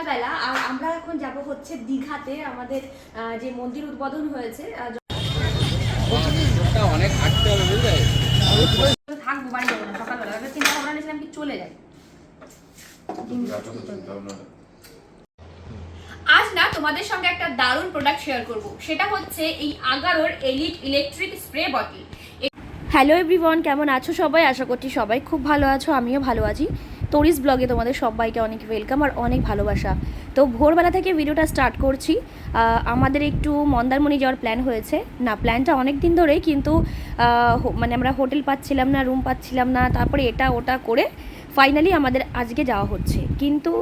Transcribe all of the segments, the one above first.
সকালবেলা আর আমরা এখন যাব হচ্ছে দীঘাতে আমাদের যে মন্দির উদ্বোধন হয়েছে আহ, ওটা অনেক হাঁটতে হবে বুঝলে? থাকব বাড়ি যাব না সকালবেলা। চিন্তা ভাবনা নিয়েছিলাম কি চলে যাই। আজ না তোমাদের সঙ্গে একটা দারুণ প্রোডাক্ট শেয়ার করব। সেটা হচ্ছে এই আগারোর elite electric spray bottle hello everyone কেমন আছো সবাই? আশা করছি সবাই খুব ভালো আছো আমিও ভালো আছি। তোরিস ব্লগে তোমাদের সবাইকে অনেক ওয়েলকাম আর অনেক ভালোবাসা। তো ভোরবেলা থেকে ভিডিওটা স্টার্ট করছি। আমাদের একটু মন্দারমণি যাওয়ার প্ল্যান হয়েছে। না প্ল্যানটা অনেক দিন ধরেই কিন্তু মানে আমরা হোটেল পাচ্ছিলাম না রুম পাচ্ছিলাম না, তারপরে এটা ওটা করে ফাইনালি আমাদের আজকে যাওয়া হচ্ছে। কিন্তু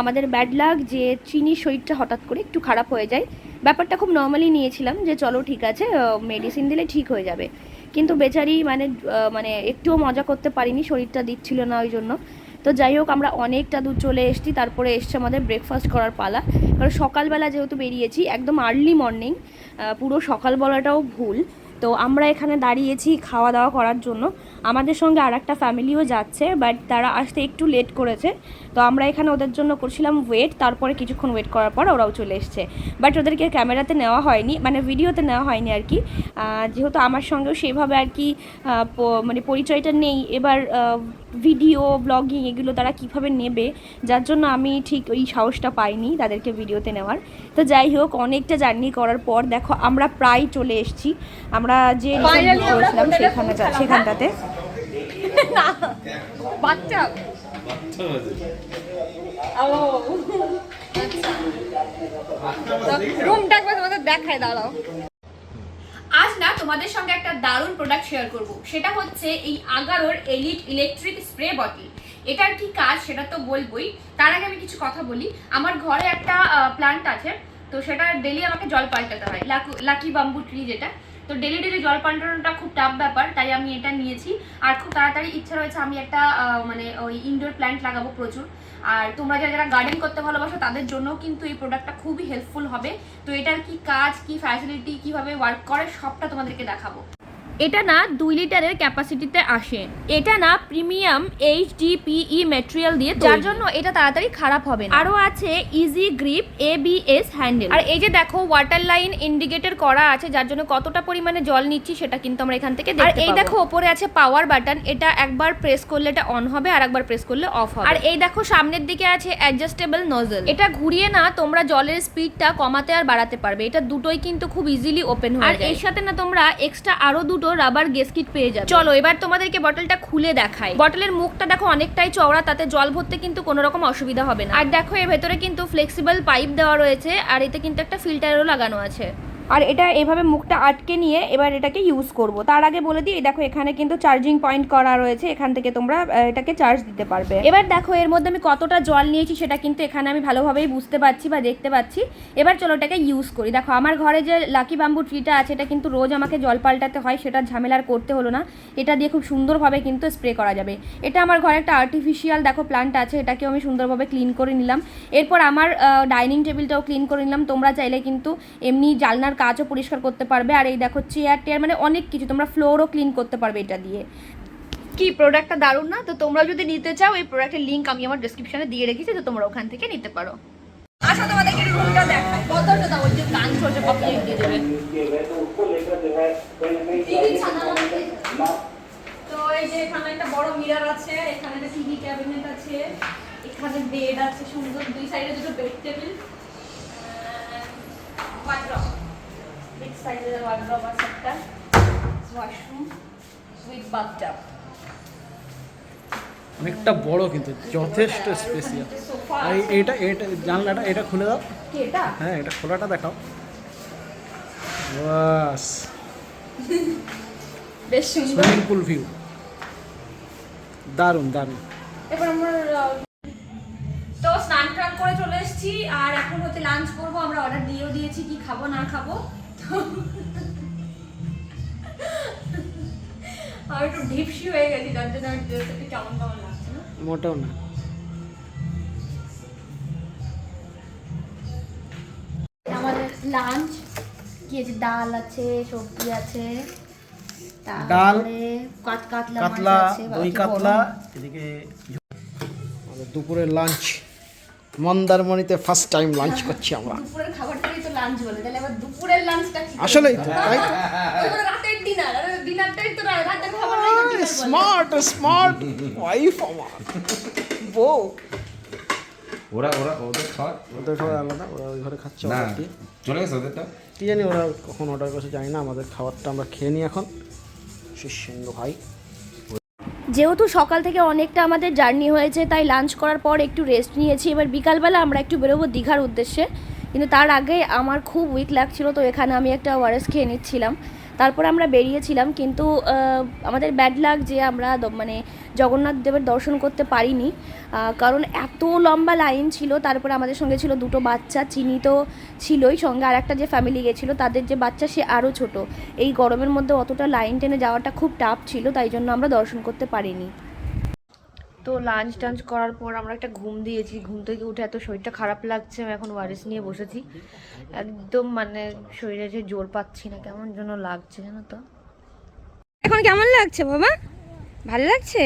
আমাদের ব্যাড লাক যে চিনির শরীরটা হঠাৎ করে একটু খারাপ হয়ে যায়। ব্যাপারটা খুব নর্মালি নিয়েছিলাম যে চলো ঠিক আছে মেডিসিন দিলে ঠিক হয়ে যাবে। কিন্তু বেচারি মানে মানে একটুও মজা করতে পারিনি, শরীরটা দিচ্ছিল না ওই জন্য। তো যাই হোক, আমরা অনেকটা দূর চলে এসেছি। তারপরে এসছে আমাদের ব্রেকফাস্ট করার পালা। কারণ সকালবেলা যেহেতু বেরিয়েছি, একদম আর্লি মর্নিং পুরো সকালবেলাটাও ভুল। তো আমরা এখানে দাঁড়িয়েছি খাওয়া দাওয়া করার জন্য। আমাদের সঙ্গে আর একটা ফ্যামিলিও যাচ্ছে বাট তারা আসতে একটু লেট করেছে। তো আমরা এখানে ওদের জন্য করছিলাম ওয়েট তারপরে কিছুক্ষণ ওয়েট করার পর ওরাও চলে এসছে। বাট ওদেরকে ক্যামেরাতে নেওয়া হয়নি মানে ভিডিওতে নেওয়া হয়নি আর কি। যেহেতু আমার সঙ্গেও সেভাবে আর কি মানে পরিচয়টা নেই, এবার ভিডিও ব্লগিং এগুলো তারা কীভাবে নেবে, যার জন্য আমি ঠিক ওই সাহসটা পাইনি তাদেরকে ভিডিওতে নেওয়ার। তো যাই হোক, অনেকটা জার্নি করার পর দেখো আমরা প্রায় চলে এসেছি। আমরা যে আমরা করেছিলাম সেখানে সেখানটাতে। বাচ্চা। রুমটা তোমাদের দেখায় দাঁড়াও। আজ না তোমাদের সঙ্গে একটা দারুণ প্রোডাক্ট শেয়ার করব। সেটা হচ্ছে এই আগারোর এলিট ইলেকট্রিক স্প্রে বটল এটার কি কাজ সেটা তো বলবোই। তার আগে আমি কিছু কথা বলি। আমার ঘরে একটা প্লান্ট আছে তো সেটা ডেলি আমাকে জল পাল্টাতে হয়। লাকি বাম্বু ট্রি যেটা। তো ডেলি ডেলি জল পান পাল্টানোটা খুব টাফ ব্যাপার, তাই আমি এটা নিয়েছি। আর খুব তাড়াতাড়ি ইচ্ছা রয়েছে আমি একটা মানে ওই ইনডোর প্ল্যান্ট লাগাবো প্রচুর। আর তোমরা যারা যারা গার্ডেন করতে ভালোবাসো, তাদের জন্য কিন্তু এই প্রোডাক্টটা খুবই হেল্পফুল হবে। তো এটার কি কাজ, কি ফ্যাসিলিটি কীভাবে ওয়ার্ক করে, সবটা তোমাদেরকে দেখাবো। এটা না দুই লিটারের ক্যাপাসিটিতে আসে। এটা না প্রিমিয়াম এইচ ডিপিই ম্যাটেরিয়াল দিয়ে যার জন্য এটা তাড়াতাড়ি খারাপ হবে না। আরও আছে easy grip A B S handle আর এই যে দেখো ওয়াটার লাইন ইন্ডিকেটর করা আছে যার জন্য কতটা পরিমাণে জল নিচ্ছি সেটা কিন্তু আমরা এখান থেকে আর এই দেখো ওপরে আছে পাওয়ার বাটন এটা একবার প্রেস করলে এটা অন হবে আর একবার প্রেস করলে অফ হবে। আর এই দেখো সামনের দিকে আছে অ্যাডজাস্টেবল নজল এটা ঘুরিয়ে না তোমরা জলের স্পিডটা কমাতে আর বাড়াতে পারবে। এটা দুটোই কিন্তু খুব ইজিলি ওপেন হয়ে আর এর সাথে না তোমরা এক্সট্রা আরও দুটো রাবার গেস্কিট পেয়ে যাবে। চলো, এবার তোমাদেরকে বটলটা খুলে দেখাই। বটলের মুখটা দেখো অনেকটাই চওড়া, তাতে জল ভরতে কিন্তু কোনো রকম অসুবিধা হবে না। আর দেখো, এর ভেতরে কিন্তু ফ্লেক্সিবল পাইপ দেওয়া রয়েছে, আর এতে কিন্তু একটা ফিল্টারও লাগানো আছে। আর এটা এভাবে মুখটা আটকে নিয়ে এবার এটাকে ইউজ করব। তার আগে বলে দিই দেখো এখানে কিন্তু চার্জিং পয়েন্ট করা রয়েছে, এখান থেকে তোমরা এটাকে চার্জ দিতে পারবে। এবার দেখো এর মধ্যে আমি কতটা জল নিয়েছি, সেটা কিন্তু এখানে আমি ভালোভাবেই বুঝতে পারছি বা দেখতে পাচ্ছি। এবার চলো এটাকে ইউজ করি। দেখো, আমার ঘরে যে লাকি বাম্বু ট্রিটা আছে, এটা কিন্তু রোজ আমাকে জল পাল্টাতে হয় সেটা ঝামেলা আর করতে হলো না। এটা দিয়ে খুব সুন্দরভাবে কিন্তু স্প্রে করা যাবে। এটা আমার ঘরে একটা আর্টিফিশিয়াল দেখো প্লান্ট আছে, এটাকেও আমি সুন্দরভাবে ক্লিন করে নিলাম। এরপর আমার ডাইনিং টেবিলটাও ক্লিন করে নিলাম। তোমরা চাইলে কিন্তু এমনি জালনার কাজও পরিষ্কার করতে পারবে। আর এই দেখো চেয়ার টেয়ার মানে অনেক কিছু, তোমরা ফ্লোরও ক্লিন করতে পারবে এটা দিয়ে। কি প্রোডাক্টটা দারুণ না? তো তোমরা যদি নিতে চাও, এই প্রোডাক্টের লিঙ্ক আমি আমার ডিসক্রিপশনে দিয়ে রেখেছি, তো তোমরা ওখান থেকে নিতে পারো। আসো তোমাদেরকে রুমটা গান দিয়ে দেবে। তো এই যে এখানে একটা বড় মিরর আছে, এখানে একটা টিভি ক্যাবিনেট আছে, এখানে বেড আছে, সুন্দর, দুই সাইডে দুটো বেড টেবিল সাইজের ওয়ার্ড্রপ আছে একটা ওয়াশরুম উইথ বাথটাব অনেকটা বড় কিন্তু যথেষ্ট স্পেশিয়াল আর এই- এইটা এটা জানলাটা এটা খুলে দাও। কি এটা? হ্যাঁ এটা খোলাটা দেখাও। বাস। বেশ সুন্দর। সুইমিং পুল ভিউ দারুণ দারুণ। এবার আমরা তো স্নান টান করে চলে এসেছি আর এখন হচ্ছে লাঞ্চ করব আমরা অর্ডার দিয়েও দিয়েছি কি খাব না খাব। একটু ঢিপসি হয়ে গেছি যার জন্য আমার কেমন কেমন লাগছে না? মোটেও না। আমাদের লাঞ্চ কি আছে? ডাল আছে সবজি আছে ডাল, কাতলা আছে, দই কাতলা এদিকে দুপুরের লাঞ্চ মন্দারমণিতে ফার্স্ট টাইম লাঞ্চ করছি আমরা। দুপুরের খাবারটাই তো লাঞ্চ বলে তাহলে আবার দুপুরের লাঞ্চটা কি আসলেই তো তাই ওইগুলো রাতের ডিনার আর ডিনারটাই তো রাতের খাবারটাই তো dinner বলে। স্মার্ট স্মার্ট ওয়াইফ আমার। বউ। ওরা ওরা ওদের খাওয়া ওদের ঘরে আলাদা ওরা ওই ঘরে খাচ্ছে না চলে গেছে ওদেরটা কি জানি ওরা কখন অর্ডার করেছে জানি না আমাদের খাবারটা আমরা খেয়ে নিই এখন। শিষ্যেন্দ্র ভাই। যেহেতু সকাল থেকে অনেকটা আমাদের জার্নি হয়েছে তাই লাঞ্চ করার পর একটু রেস্ট নিয়েছি। এবার বিকালবেলা আমরা একটু বেরোবো দীঘার উদ্দেশ্যে। কিন্তু তার আগে আমার খুব উইক লাগছিল, তো এখানে আমি একটা ওয়ারেস খেয়ে নিচ্ছিলাম। তারপর আমরা বেরিয়েছিলাম, কিন্তু আমাদের ব্যাড লাগ যে আমরা মানে জগন্নাথ দেবের দর্শন করতে পারিনি কারণ এত লম্বা লাইন ছিল, তারপরে আমাদের সঙ্গে ছিল দুটো বাচ্চা, চিনি তো ছিলই সঙ্গে, আর একটা যে ফ্যামিলি গেছিল, তাদের যে বাচ্চা সে আরও ছোট। এই গরমের মধ্যে অতটা লাইন টেনে যাওয়াটা খুব টাফ ছিল, তাই জন্য আমরা দর্শন করতে পারিনি। তো লাঞ্চ টাঞ্চ করার পর আমরা একটা ঘুম দিয়েছি। ঘুম থেকে উঠে এত শরীরটা খারাপ লাগছে আমি এখন ওয়ারেস নিয়ে বসেছি। একদম মানে শরীরে যে জোর পাচ্ছি না কেমন যেন লাগছে জানো তো। এখন কেমন লাগছে বাবা? ভালো লাগছে?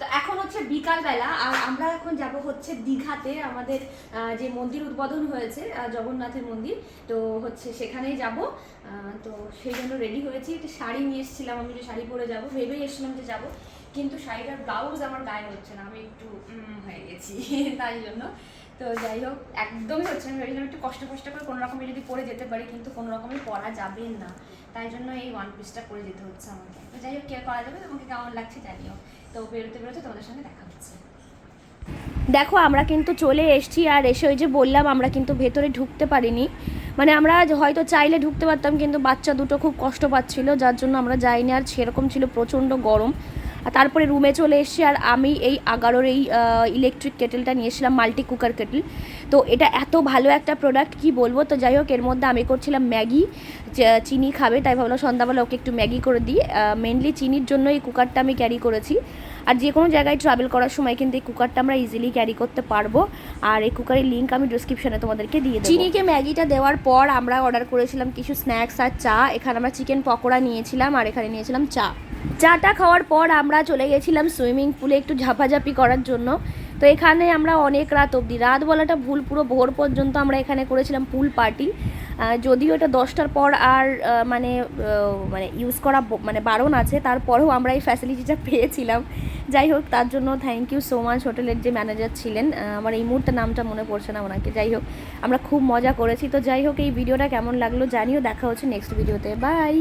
তো এখন হচ্ছে বিকালবেলা আর আমরা এখন যাব হচ্ছে দীঘাতে আমাদের যে মন্দির উদ্বোধন হয়েছে জগন্নাথের মন্দির। তো হচ্ছে সেখানেই যাব। তো সেই জন্য রেডি হয়েছি। একটা শাড়ি নিয়ে এসেছিলাম আমি যে শাড়ি পরে যাব ভেবেই এসেছিলাম যে যাব। কিন্তু শাড়িটার ব্লাউজ আমার গায়ে হচ্ছে না, আমি একটু হয়ে গেছি, তাই জন্য। তো যাই হোক, একদমই হচ্ছে না, ভেবেছিলাম একটু কষ্ট কষ্ট করে কোনো রকমে যদি পরে যেতে পারি, কিন্তু কোনো রকমে পরা যাবে না। তাই জন্য এই ওয়ান পিসটা পরে যেতে হচ্ছে আমাকে। তো যাই হোক, কে করা যাবে? তোমাকে কেমন লাগছে জানিও। তো বেরোতে বেরোতে তোমাদের সঙ্গে দেখা হচ্ছে। দেখো, আমরা কিন্তু চলে এসেছি, আর এসে ওই যে বললাম, আমরা কিন্তু ভেতরে ঢুকতে পারিনি। মানে আমরা হয়তো চাইলে ঢুকতে পারতাম, কিন্তু বাচ্চা দুটো খুব কষ্ট পাচ্ছিল, যার জন্য আমরা যাইনি, আর সেরকম ছিল প্রচণ্ড গরম। তারপরে রুমে চলে এসেছি আর আমি এই আগারোর এই ইলেকট্রিক কেটেলটা নিয়েছিলাম মাল্টি কুকার কেটেল তো এটা এত ভালো একটা প্রোডাক্ট কি বলব? তো যাই হোক, এর মধ্যে আমি করছিলাম ম্যাগি চিনি খাবে, তাই ভাবলাম সন্ধ্যাবেলা ওকে একটু ম্যাগি করে দিই। মেনলি চিনির জন্য এই কুকারটা আমি ক্যারি করেছি। আর যে কোনো জায়গায় ট্রাভেল করার সময় কিন্তু এই কুকারটা আমরা ইজিলি ক্যারি করতে পারব। আর এই কুকারের লিঙ্ক আমি ডিসক্রিপশনে তোমাদেরকে দিয়ে দেবো। চিনিকে ম্যাগিটা দেওয়ার পর আমরা অর্ডার করেছিলাম কিছু স্ন্যাক্স আর চা। এখানে আমরা চিকেন পকোড়া নিয়েছিলাম, আর এখানে নিয়েছিলাম চা। চাটা খাওয়ার পর আমরা চলে গেছিলাম সুইমিং পুলে একটু ঝাপাঝাপি করার জন্য। তো এখানে আমরা অনেক রাত অবধি, রাত বলাটা ভুল, পুরো ভোর পর্যন্ত আমরা এখানে করেছিলাম পুল পার্টি। যদিও এটা দশটার পর আর মানে মানে ইউজ করা মানে বারণ আছে, তারপরেও আমরা এই ফ্যাসিলিটিটা পেয়েছিলাম। যাই হোক, তার জন্য থ্যাংক ইউ সো মাচ হোটেলের যে ম্যানেজার ছিলেন। আমার এই মুহূর্তে নামটা মনে পড়ছে না ওনাকে। যাই হোক, আমরা খুব মজা করেছি। তো যাই হোক, এই ভিডিওটা কেমন লাগল জানিও। দেখা হচ্ছে নেক্সট ভিডিওতে বাই